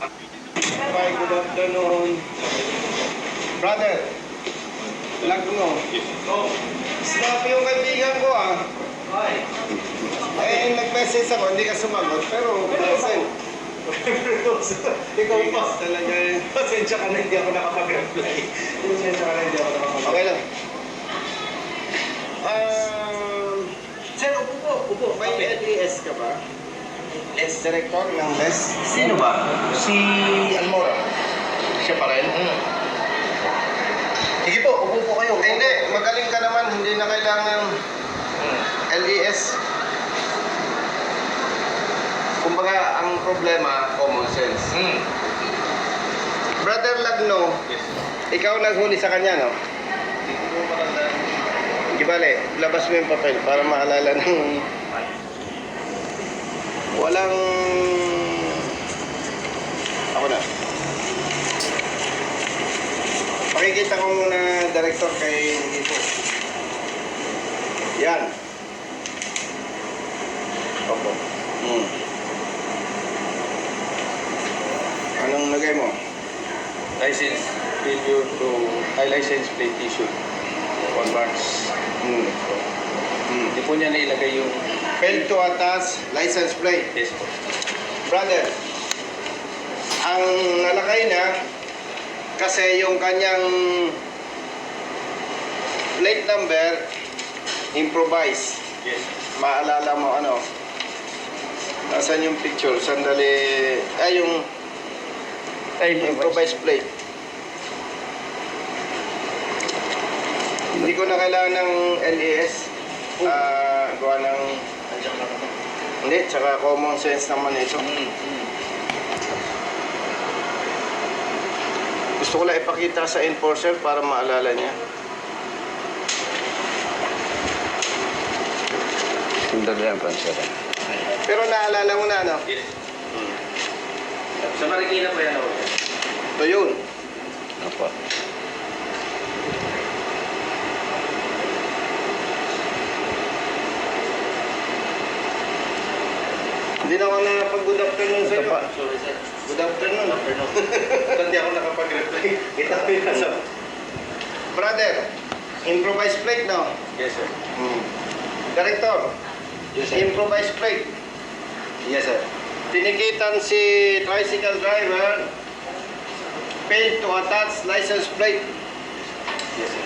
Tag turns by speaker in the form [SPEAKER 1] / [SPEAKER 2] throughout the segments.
[SPEAKER 1] Hi, good afternoon. Brother, lag mo. Snap yung kaibigan ko ah. Eh, nag-message ako, hindi ka sumagot, pero present.
[SPEAKER 2] Ikaw pa.
[SPEAKER 1] Talaga yun.
[SPEAKER 2] Pasensya ka na hindi ako nakapag-reply. Pasensya ka na hindi ako nakapag-reply.
[SPEAKER 1] Okay lang. Um,
[SPEAKER 2] Sir, upo po. Upo.
[SPEAKER 1] may LES ka ba?
[SPEAKER 2] Les.
[SPEAKER 1] Director ng LES?
[SPEAKER 2] Sino ba? Si Almora.
[SPEAKER 1] Siya pa rin?
[SPEAKER 2] Sige po, upo po kayo.
[SPEAKER 1] Eh, hindi, magaling ka naman, hindi na kailangan
[SPEAKER 2] Hmm.
[SPEAKER 1] LES. Kumbaga, ang problema, common sense.
[SPEAKER 2] Hmm.
[SPEAKER 1] Brother Lagno,
[SPEAKER 2] Yes.
[SPEAKER 1] ikaw naghuli sa kanya, no?
[SPEAKER 2] Hindi ko po matandaan.
[SPEAKER 1] Di bale, labas mo yung papel para maalala ng... Walang... Ako na. Pakikita ko muna, director, kay Nito. Yan. Opo. Hmm. Anong lagay mo?
[SPEAKER 3] license failure to ay license plate issue on March.
[SPEAKER 1] Hmm. Hmm.
[SPEAKER 3] Hindi po niya nailagay yung
[SPEAKER 1] Fail to attach license plate.
[SPEAKER 3] yes po.
[SPEAKER 1] Brother, ang nalakay na kasi yung kanyang plate number improvise.
[SPEAKER 3] Yes.
[SPEAKER 1] Maalala mo ano? Nasaan yung picture? Sandali. Ay, yung ay, improvise plate. Hindi ko na kailangan ng LES. Ah, gawa
[SPEAKER 2] ako.
[SPEAKER 1] Hindi, tsaka common sense naman ito. Gusto ko lang ipakita sa enforcer para maalala niya.
[SPEAKER 3] Sundali lang pa siya.
[SPEAKER 1] Pero naalala mo na, ano?
[SPEAKER 3] Yes. Sa Marikina po yan ako.
[SPEAKER 1] Ito yun.
[SPEAKER 3] Opo.
[SPEAKER 1] Na ako nakapag-good afternoon sa iyo.
[SPEAKER 2] Sorry, sir.
[SPEAKER 1] Good afternoon.
[SPEAKER 2] Afternoon.
[SPEAKER 1] Hindi ako nakapag-reply.
[SPEAKER 2] Kita ko yung nasa...
[SPEAKER 1] Brother, improvise plate, no?
[SPEAKER 3] Yes sir.
[SPEAKER 1] Hmm. Director,
[SPEAKER 2] Yes, sir.
[SPEAKER 1] improvise plate.
[SPEAKER 2] Yes, sir.
[SPEAKER 1] Tinikitan si tricycle driver failed to attach license plate.
[SPEAKER 2] Yes, sir.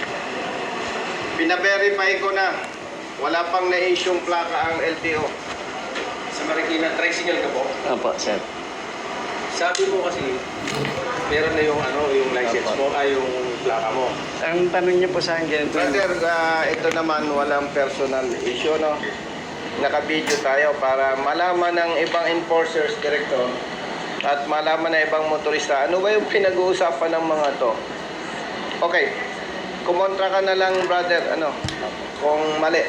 [SPEAKER 1] Pina-verify ko na. Wala pang na-issue plaka ang LTO.
[SPEAKER 3] Sa Marikina, tricycle ka po.
[SPEAKER 4] Opo, sir.
[SPEAKER 3] Sabi mo kasi, meron na yung ano, yung license mo, ay yung plaka mo.
[SPEAKER 4] Ang tanong niyo po sa akin ganito.
[SPEAKER 1] Brother, ah, ito naman walang personal issue, no? Naka-video tayo para malaman ng ibang enforcers, director, at malaman ng ibang motorista, ano ba yung pinag-uusapan ng mga to? Okay, kumontra ka na lang, brother, ano, kung mali.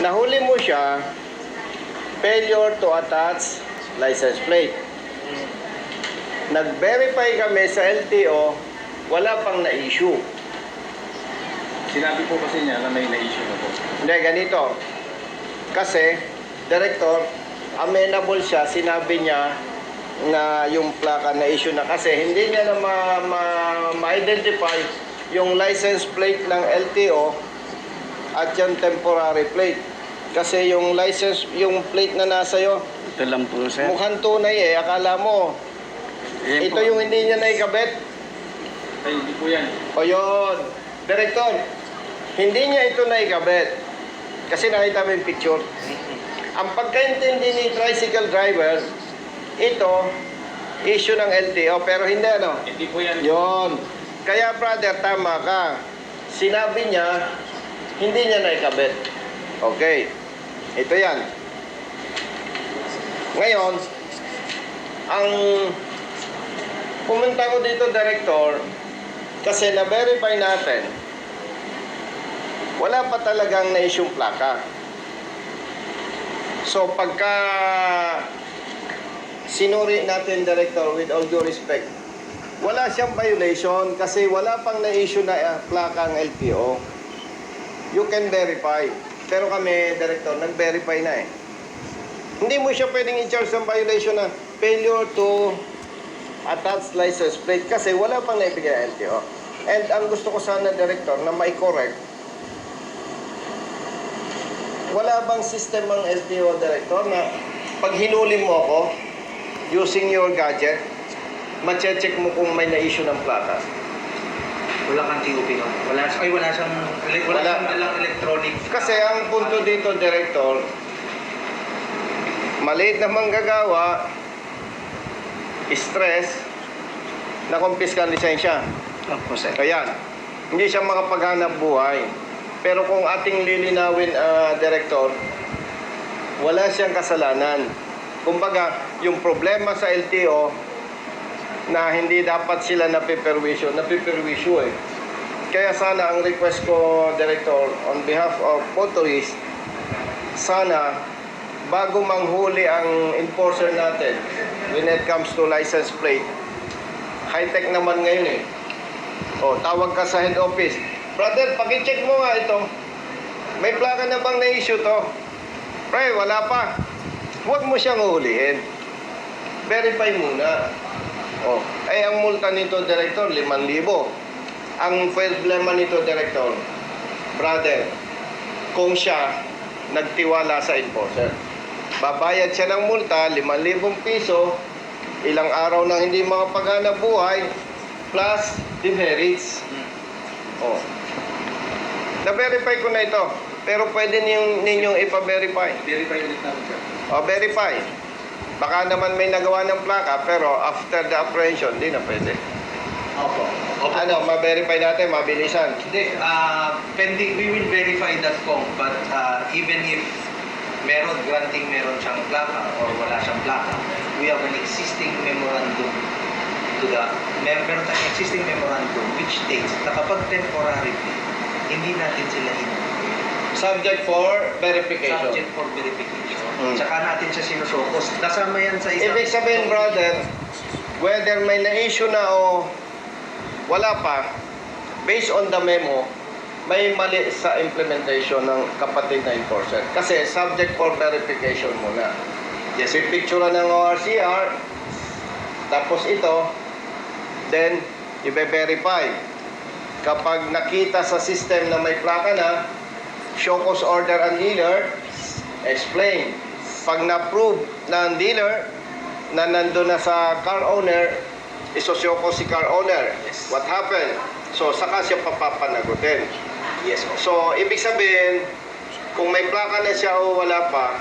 [SPEAKER 1] Nahuli mo siya, failure to attach license plate. Nag-verify kami sa LTO, wala pang na-issue.
[SPEAKER 3] Sinabi po kasi niya na may na-issue na po.
[SPEAKER 1] Hindi, ganito. Kasi, director, amenable siya, sinabi niya na yung plaka na issue na kasi hindi niya na ma- ma- ma-identify yung license plate ng LTO at yung temporary plate. Kasi yung license, yung plate na nasa iyo,
[SPEAKER 4] Ito lang po, sir.
[SPEAKER 1] mukhang tunay eh. Akala mo,
[SPEAKER 4] Yan
[SPEAKER 1] ito
[SPEAKER 4] po.
[SPEAKER 1] yung hindi niya naikabit.
[SPEAKER 3] Ay, hindi po yan.
[SPEAKER 1] O yun, Director, hindi niya ito naikabit. Kasi nakita mo yung picture. Ang pagkaintindi ni tricycle driver, ito, issue ng LTO, pero hindi ano.
[SPEAKER 3] Hindi po yan.
[SPEAKER 1] Yun. Kaya brother, tama ka. Sinabi niya, hindi niya naikabit. Okay. Ito yan. Ngayon, ang pumunta ko dito, director, kasi na-verify natin, wala pa talagang na-issue plaka. So, pagka sinuri natin, Director, with all due respect, wala siyang violation kasi wala pang na-issue na uh, plaka ang LTO. You can verify. Pero kami, Director, nag-verify na eh. Hindi mo siya pwedeng i-charge ng violation na failure to attached license plate kasi wala pang naibigay LTO. And ang gusto ko sana, Director, na mai-correct, wala bang system ang LTO, Director, na pag hinuli mo ako, using your gadget, mache-check mo kung may na-issue ng plata.
[SPEAKER 2] Wala kang TOP nun. Wala, ay, wala siyang, wala,
[SPEAKER 1] Wala.
[SPEAKER 2] siyang dalang electronic.
[SPEAKER 1] Kasi ang punto dito, Director, maliit na manggagawa, stress, nakumpiska ang lisensya.
[SPEAKER 4] Opo, sir.
[SPEAKER 1] Ayan, hindi siya makapaghanap buhay. Pero kung ating lilinawin, ah, Director, wala siyang kasalanan. Kumbaga, yung problema sa LTO na hindi dapat sila napiperwisyo, napiperwisyo eh. Kaya sana ang request ko, Director, on behalf of motorists, sana bago manghuli ang enforcer natin when it comes to license plate, high-tech naman ngayon eh. O, tawag ka sa head office. Brother, pakicheck mo nga ito. May plaka na bang na-issue to? Pre, wala pa. Huwag mo siyang uhulihin. Verify muna. O, ay ang multa nito, Director, 5,000. Ang problema nito, Director, brother, kung siya nagtiwala sa enforcer. Babayad siya ng multa, 5,000 piso, ilang araw nang hindi makapaghanap buhay, plus demerits. Oh. Na-verify ko na ito. Pero pwede ninyong, ninyong ipa-verify.
[SPEAKER 3] Verify ulit namin, sir.
[SPEAKER 1] O, verify. Baka naman may nagawa ng plaka, pero after the apprehension, di na pwede.
[SPEAKER 2] Opo. Opo.
[SPEAKER 1] Ano, ma-verify natin, mabilisan.
[SPEAKER 2] Hindi, ah, pending, we will verify that kung, but ah, even if meron, granting meron siyang plaka or wala siyang plaka, we have an existing memorandum to the, meron tayong existing memorandum which states na kapag temporary plea, hindi natin sila hinuhuli.
[SPEAKER 1] Subject for verification.
[SPEAKER 2] Subject for verification.
[SPEAKER 1] Hmm.
[SPEAKER 2] Tsaka natin siya sinusokos. Kasama yan sa isang...
[SPEAKER 1] Ibig sabihin, brother, whether may na-issue na o wala pa, based on the memo, may mali sa implementation ng kapatid na enforcer. Kasi subject for verification muna. Yes, picture ng ORCR, tapos ito, then i-verify. Kapag nakita sa system na may plaka na, show cause order ang dealer, explain. Pag na-prove ng dealer na nandun na sa car owner, isosyo ko si car owner.
[SPEAKER 2] Yes.
[SPEAKER 1] What happened? So, saka siya papapanagutin.
[SPEAKER 2] Yes, po.
[SPEAKER 1] So, ibig sabihin, kung may plaka na siya o wala pa,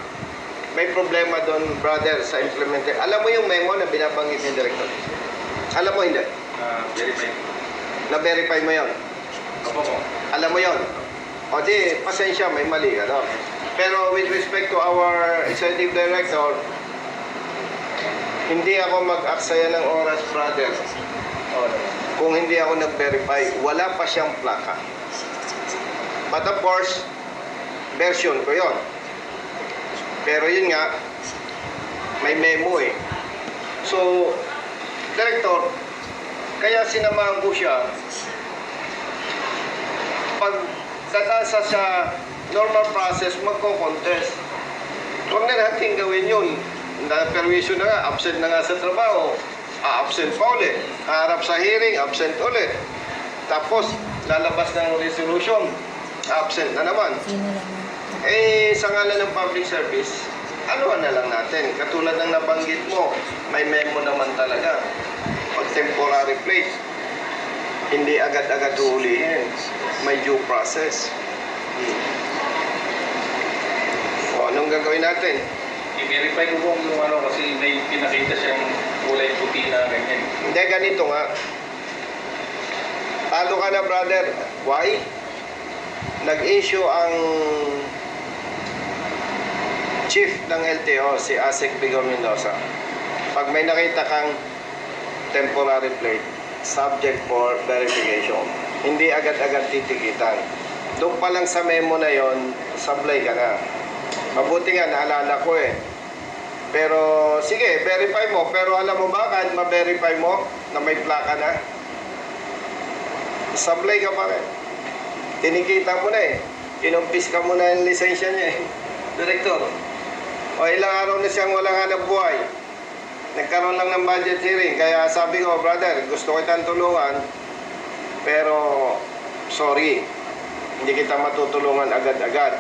[SPEAKER 1] may problema doon, brother, sa implementation. Alam mo yung memo na binabanggit ni Director? Alam mo hindi?
[SPEAKER 3] Ah, verify.
[SPEAKER 1] Na-verify mo yon.
[SPEAKER 3] Opo po.
[SPEAKER 1] Alam mo yon. O di, pasensya, may mali, ano? Pero with respect to our executive director, hindi ako mag-aksaya ng oras, brother. Kung hindi ako nag-verify, wala pa siyang plaka. But of course, version ko yon. Pero yun nga, may memo eh. So, director, kaya sinamahan ko siya pag tatasa sa normal process, magko-contest. Huwag na natin gawin yun. Na permission na nga, absent na nga sa trabaho. A-absent pa ulit. Harap sa hearing, absent ulit. Tapos, lalabas ng resolution, absent na naman. Eh, sa ngalan ng public service, ano na lang natin? Katulad ng nabanggit mo, may memo naman talaga. Pag temporary place, hindi agad-agad ulihin. May due process. Hmm. O, anong gagawin natin?
[SPEAKER 3] I-verify ko po yung ano kasi may pinakita siyang kulay puti na ganyan.
[SPEAKER 1] Hindi, ganito nga. Talo ka na, brother. Why? Nag-issue ang chief ng LTO, si Asik Bigo Mendoza. Pag may nakita kang temporary plate, subject for verification. Hindi agad-agad titikitan. Doon pa lang sa memo na yon, sablay ka na. Mabuti nga, naalala ko eh. Pero sige, verify mo. Pero alam mo ba, kahit ma-verify mo na may plaka na, sablay ka pa rin. Tinikita mo na eh. Kinumpis ka mo na yung lisensya niya eh. Director, o ilang araw na siyang walang hanap buhay. Nagkaroon lang ng budget hearing. Kaya sabi ko, brother, gusto kitang tulungan, pero sorry, hindi kita matutulungan agad-agad.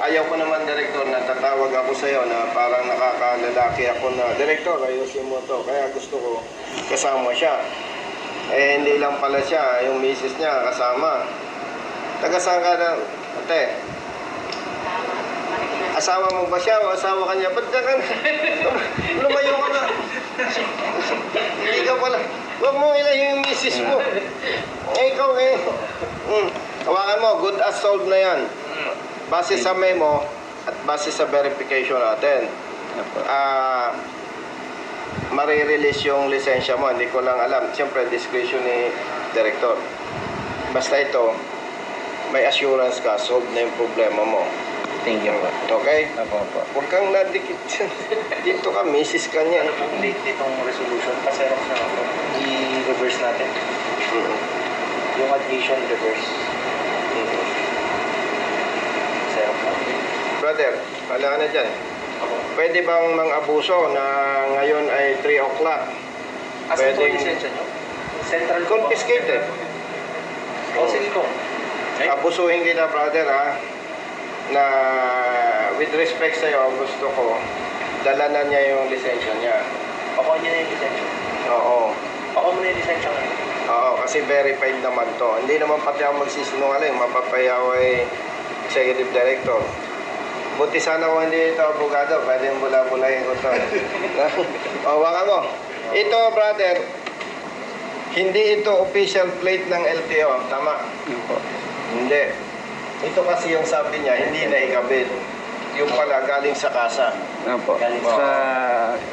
[SPEAKER 1] Ayaw ko naman, Director, na tatawag ako sa iyo na parang nakakalalaki ako na, Director, ayusin mo to. Kaya gusto ko kasama siya. Eh, hindi lang pala siya, yung misis niya kasama. Taga saan ka na, ate? Asawa mo ba siya o asawa ka niya? Ba't ka ka Lumayo ka na. Hindi ka pala. Huwag mo ilayo yung misis mo. Eh, ikaw eh. Mm. Hawakan mo, good as sold na yan. Base sa memo at base sa verification natin. Ah, marirelease yung lisensya mo. Hindi ko lang alam. Siyempre, discretion ni director. Basta ito, may assurance ka, solve na yung problema mo.
[SPEAKER 4] Thank you po.
[SPEAKER 1] Okay?
[SPEAKER 4] Opo, opo.
[SPEAKER 1] Huwag kang nadikit. Dito ka, misis ka niya.
[SPEAKER 2] Late itong resolution. Paserox na ako. I-reverse natin.
[SPEAKER 1] Mhm.
[SPEAKER 2] Yung adhesion reverse.
[SPEAKER 1] Mhm.
[SPEAKER 2] Xerox natin.
[SPEAKER 1] Brother, wala ka na dyan. Pwede bang mang-abuso na ngayon ay 3 o'clock?
[SPEAKER 2] Asan po
[SPEAKER 1] Pwedeng-
[SPEAKER 2] lisensya nyo? Central
[SPEAKER 1] Confiscated.
[SPEAKER 2] O sige po.
[SPEAKER 1] Abusuhin kita, brother, ha? Na with respect sa'yo, gusto ko, dala na niya yung lisensya niya.
[SPEAKER 2] Pakuha niyo na yung lisensya.
[SPEAKER 1] Oo.
[SPEAKER 2] Pakuha mo na yung lisensya ngayon.
[SPEAKER 1] Oo, kasi verified naman to. Hindi naman pati ako magsisinungaling. Mapapayaw ay executive director. Buti sana kung hindi ito abogado, pwede yung bula-bulahin ko to. o, waka mo. Ito, brother, hindi ito official plate ng LTO. Tama? Hindi. Ito kasi yung sabi niya, hindi na ikabit. Yung pala, galing sa kasa.
[SPEAKER 4] Opo.
[SPEAKER 2] Galing
[SPEAKER 4] Sa,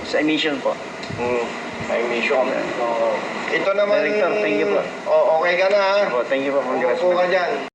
[SPEAKER 4] sa emission po.
[SPEAKER 1] Hmm, may mission.
[SPEAKER 2] So,
[SPEAKER 1] Ito naman...
[SPEAKER 4] Director, thank you po.
[SPEAKER 1] O, okay ka na ha?
[SPEAKER 4] Opo, thank you po.
[SPEAKER 1] Upo ka dyan.